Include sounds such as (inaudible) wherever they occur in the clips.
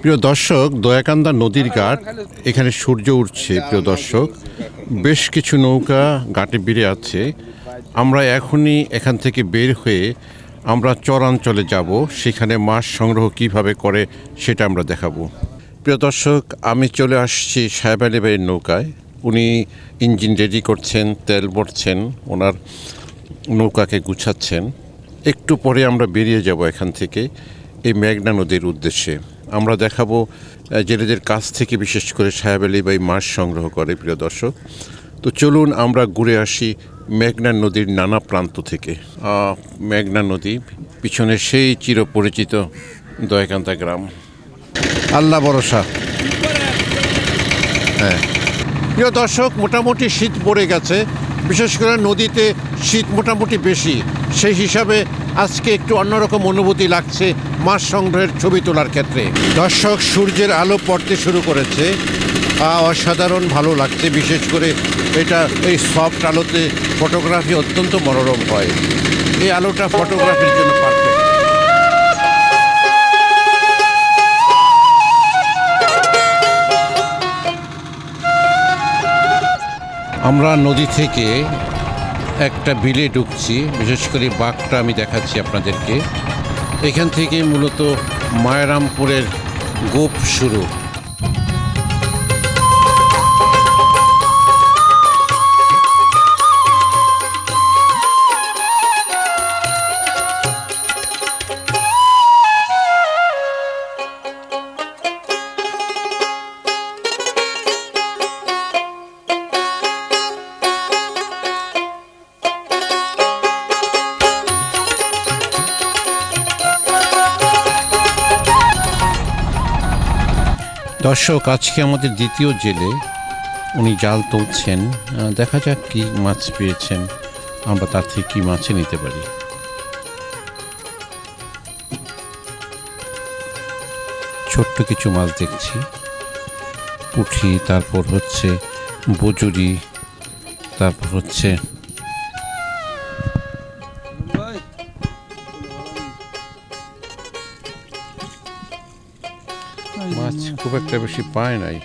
প্রিয় দর্শক দয়াকান্দা নদীর ঘাট, এখানে সূর্য উঠছে, প্রিয় দর্শক। বেশ কিছু নৌকা ঘাটে বেড়ে আছে। আমরা এখনই এখান থেকে বের হয়ে আমরা চরাঞ্চলে যাব। সেখানে মাছ সংগ্রহ কীভাবে করে সেটা আমরা দেখাবো। প্রিয় দর্শক, আমি চলে আসছি সাহেব আলী ভাইয়ের নৌকায়। উনি ইঞ্জিন রেডি করছেন, তেল ভরছেন, ওনার নৌকাকে গুছাচ্ছেন। একটু পরে আমরা বেরিয়ে যাব এখান থেকে, এই মেঘনা নদীর উদ্দেশ্যে। আমরা দেখাবো জেলেদের কাছ থেকে বিশেষ করে সাহেব আলী ভাই মাছ সংগ্রহ করে প্রিয় দর্শক। তো চলুন আমরা ঘুরে আসি মেঘনা নদীর নানা প্রান্ত থেকে। মেঘনা নদী পিছনে সেই চিরপরিচিত দয়াকান্তা গ্রাম। আল্লাহ ভরসা। হ্যাঁ। প্রিয় দর্শক মোটামুটি শীত পড়ে গেছে। বিশেষ করে নদীতে শীত মোটামুটি বেশি, সেই হিসাবে আজকে একটু অন্যরকম অনুভূতি লাগছে মাছ সংগ্রহের ছবি তোলার ক্ষেত্রে। দর্শক, সূর্যের আলো পড়তে শুরু করেছে। অসাধারণ ভালো লাগছে, বিশেষ করে এটা, এই সফট আলোতে ফটোগ্রাফি অত্যন্ত মনোরম হয়। এই আলোটা ফটোগ্রাফির জন্য পারফেক্ট আমরা নদী থেকে একটা বিলে ঢুকছি, বিশেষ করে বাঘটা আমি দেখাচ্ছি আপনাদেরকে। এখান থেকে মূলত মায়ারামপুরের গোপ শুরু। দর্শক, আজকে আমাদের দ্বিতীয় জেলে উনি জাল তুলছেন। দেখা যাক কি মাছ পেয়েছেন। আমরা তার থেকে কি মাছে নিতে পারি। ছোট্ট কিছু মাছ দেখছি। পুঁঠি, তারপর হচ্ছে বজুরি, তারপর হচ্ছে মাছ খুব একটা বেশি পায় নাই।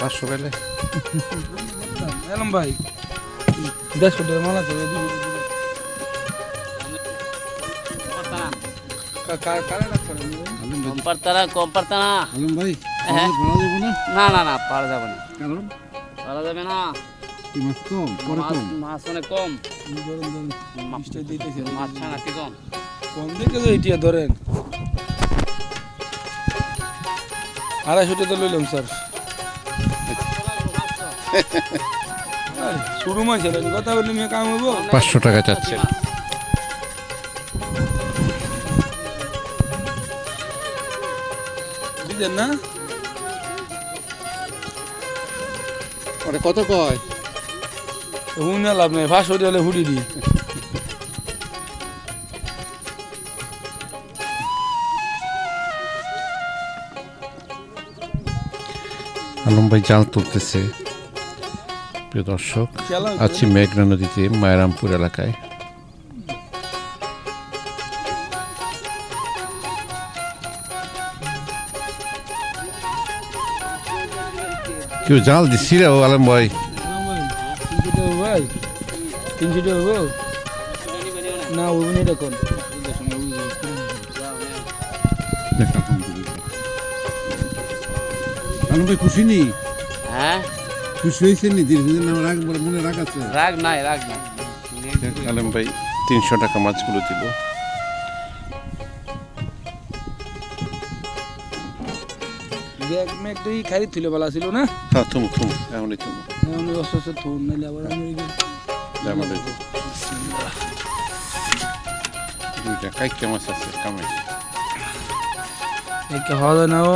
পাঁচশো পেলে এলাম ভাই। দেড়শো টাকা মালা তো কম পারতারা কম পারতানা আলম ভাই। হ্যাঁ। না? না না না পারা যাবে না। কারণ পারা যাবে না। মাছ কম? পরে কম? মাছ অনেক কম। মা- দিতেছে মাছ ছানা কি কম। কম দেখে তো ধরেন। লইলাম স্যার। শুরু মাছ কথা কাম পাঁচশো টাকা চাচ্ছে দিতেন না? ওটা কত কয়? হুন লাভ নেই হইতে হলে হুড়ি দিই আলম ভাই জাল তুলতেছে। প্রিয় দর্শক আছি মেঘনা নদীতে মায়ারামপুর এলাকায়। কেউ জাল দিচ্ছি রে ও আলম ভাই? না ওই নি দেখুন। আলম ভাই খুশি নি? হ্যাঁ? খুশি হয়েছেন নি? দীর্ঘদিন আমার রাগ মনে রাগ আছে। রাগ নাই রাগ নাই। আলম ভাই তিনশো টাকা মাছগুলো দিল। ব্যাগ ম্যাগটাই খাই তুলে বলা ছিল না? হ্যাঁ তুমি তুমি এমনই তুমি আমি অস্ত অস্ত থুন নাইলে আবার আমি আমাদের দুইটা কাইকে মাছ আছে কামাই। একটা হওয়া যায় না ও।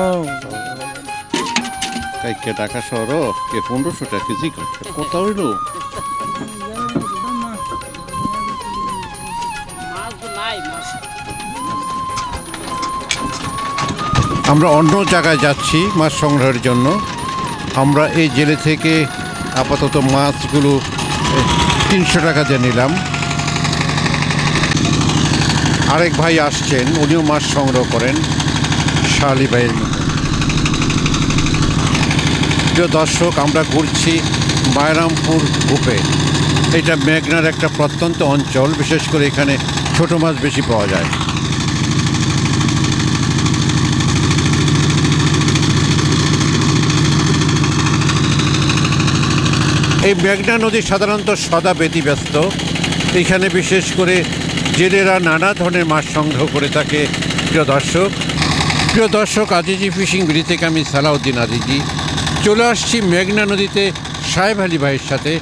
কাইকে টাকা শহর কে পনেরোশো টাকা কেজি কত হইল আমরা অন্য জায়গায় যাচ্ছি মাছ সংগ্রহের জন্য। আমরা এই জেলে থেকে আপাতত মাছগুলো তিনশো টাকা দিয়ে নিলাম। আরেক ভাই আসছেন, উনিও মাছ সংগ্রহ করেন, শালি ভাইয়ের মতো। প্রিয় দর্শক, আমরা ঘুরছি বায়রামপুর কূপে এটা মেঘনার একটা প্রত্যন্ত অঞ্চল, বিশেষ করে এখানে ছোট মাছ বেশি পাওয়া যায়। এই মেঘনা নদী সাধারণত সদা ব্যতিব্যস্ত। এখানে বিশেষ করে জেলেরা নানা ধরনের মাছ সংগ্রহ করে থাকে। প্রিয় দর্শক প্রিয় দর্শক, আজিজি ফিশিং বিড়ি থেকে আমি সালাউদ্দিন আজিজি। চলে আসছি মেঘনা নদীতে সাহেব আলী ভাইয়ের সাথে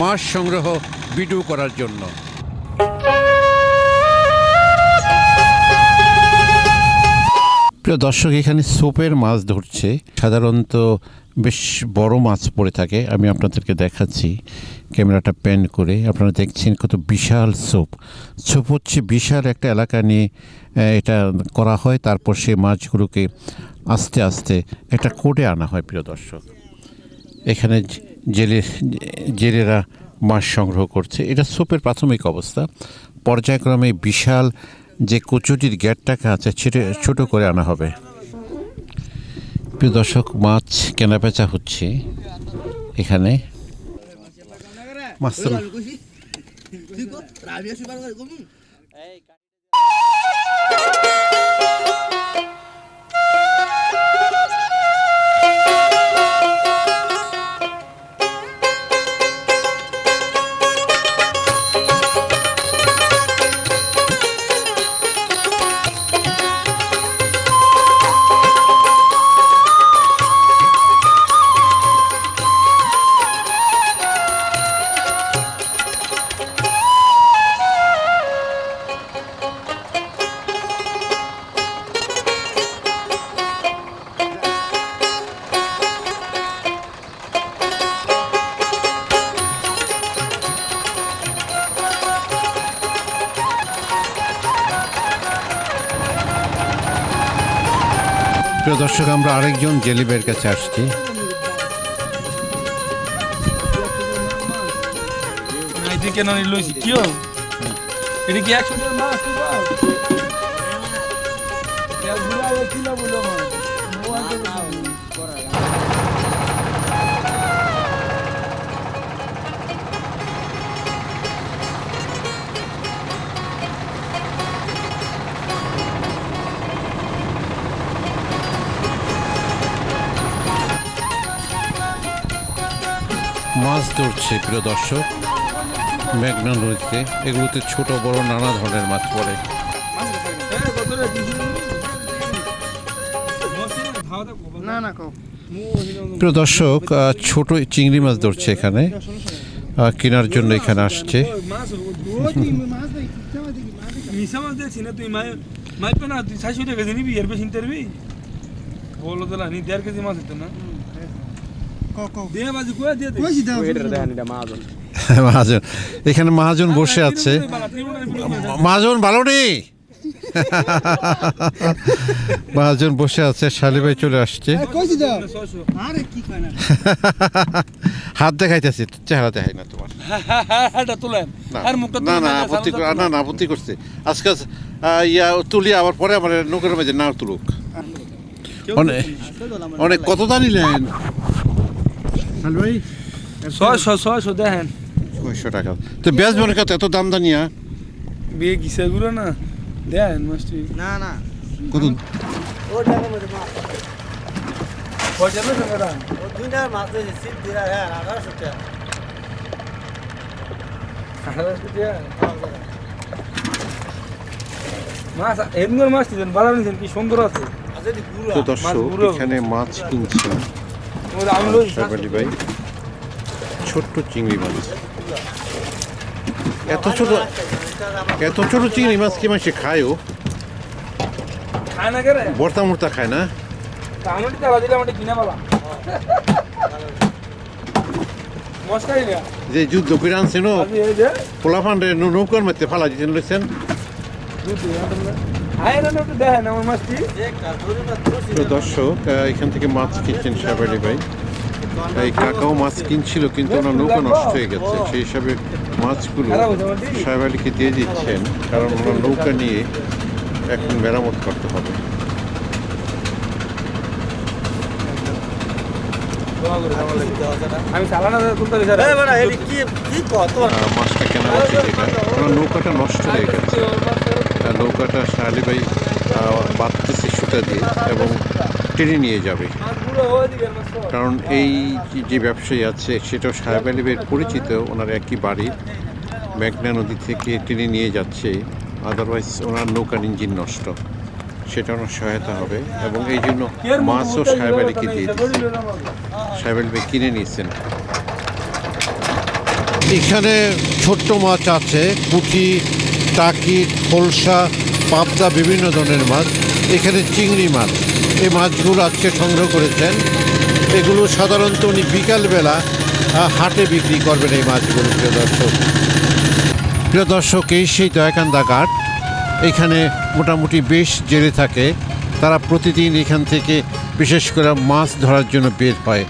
মাছ সংগ্রহ বিডু করার জন্য। প্রিয় দর্শক, এখানে সোপের মাছ ধরছে। সাধারণত বেশ বড় মাছ পড়ে থাকে। আমি আপনাদেরকে দেখাচ্ছি ক্যামেরাটা প্যান করে। আপনারা দেখছেন কত বিশাল সোপ। সোপ হচ্ছে বিশাল একটা এলাকা নিয়ে এটা করা হয়। তারপর সেই মাছগুলোকে আস্তে আস্তে একটা কোডে আনা হয়, প্রিয় দর্শক। এখানে জেলে, জেলেরা মাছ সংগ্রহ করছে। এটা সোপের প্রাথমিক অবস্থা। পর্যায়ক্রমে বিশাল যে কচুরির গ্যাটটাকে আছে ছেটে ছোটো করে আনা হবে। প্রিয় দর্শক মাছ কেনাবেচা হচ্ছে এখানে। মাছ প্রিয় দর্শক আমরা আরেকজন জেলিবের কাছে আসছি। কেন লইছি? কি হল? এটা কি একশো মাছ মাছ ধরছে প্রিয় দর্শক মেঘনা নদীতে এগুলোতে ছোট বড় নানা ধরনের মাছ পড়ে হ্যাঁ, কত রে? তিনশো টাকা? মস্তি না, খাওয়া দাওয়া করব। না না কও মু হিলো- প্রিয় দর্শক আহ, ছোট চিংড়ি মাছ ধরছে এখানে আহ, কেনার জন্য এখানে আসছে ওই মাছ মাছ দেখছি না তুই (laughs) মহাজন। এখানে মহাজন বসে আছে। মহাজন ভালো নেই (laughs) মহাজন বসে আছে শালিবাই চলে আসছে। (laughs) হাত দেখাইতেছি চেহারা দেখাই না তোমার। না, না আপত্তি না না আপত্তি করছে। আজকে ইয়া তুলি আবার পরে আমার নৌকার মাঝে না তুলুক। অনেক অনেক কত দা নিলেন ভাই ছয়শো ছয়শো দেখেন। ছয়শো টাকা। তো বেশ মনে কত এত দাম দানিয়া বিয়ে কিসে গুলো না? দেখেন না না। কত? মাছ হ্যাঁ মাছ বাড়ানো কি সুন্দর আছে। দি পুরো তো দর্শক এখানে মাছ কিনছে। ছোট্ট চিংড়ি মাছ। এত ছোট এত ছোট চিংড়ি মাছ কি মাসে খায় কেরে বর্তা মর্তা খায় না? যে যুদ্ধ করে আনছেন যে নৌকার মধ্যে ফালা দিচ্ছেন লইছেন। প্রিয় দর্শক এখান থেকে মাছ কিনছেন সাহেব আলী ভাই এই কাকাও মাছ কিনছিল কিন্তু ওনার নৌকা নষ্ট হয়ে গেছে। সেই হিসাবে মাছগুলো সাহেব আলীকে দিয়ে দিচ্ছেন কারণ ওনার নৌকা নিয়ে এখন মেরামত করতে হবে। মাছটা কেনা উচিত এটা নৌকাটা নষ্ট হয়ে গেছে। নৌকাটা শাহ আলী ভাই আহ, বাঁধতেছে সুতা দিয়ে এবং টেনে নিয়ে যাবে। কারণ এই যে- ব্যবসায়ী আছে সেটাও সাহেব আলী ভাইয়ের পরিচিত ওনার একই বাড়ি মেঘনা নদী থেকে টেনে নিয়ে যাচ্ছে আদারওয়াইজ ওনার নৌকার ইঞ্জিন নষ্ট সেটা ওনার সহায়তা হবে এবং এই জন্য মাছও সাহেব আলীকে দিয়ে দিচ্ছে। সাহেব আলী কিনে নিয়েছেন এখানে ছোট্ট মাছ আছে পুঁটি টাকি, খোলসা, পাবদা বিভিন্ন ধরনের মাছ, এখানে চিংড়ি মাছ। এই মাছগুলো আজকে সংগ্রহ করেছেন। এগুলো সাধারণত উনি বিকালবেলা হাটে বিক্রি করবেন এই মাছগুলো, প্রিয় দর্শক। প্রিয় দর্শক, এই সেই দয়াকান্দা ঘাট। এখানে মোটামুটি বেশ জেলে থাকে। তারা প্রতিদিন এখান থেকে বিশেষ করে মাছ ধরার জন্য বের হয়।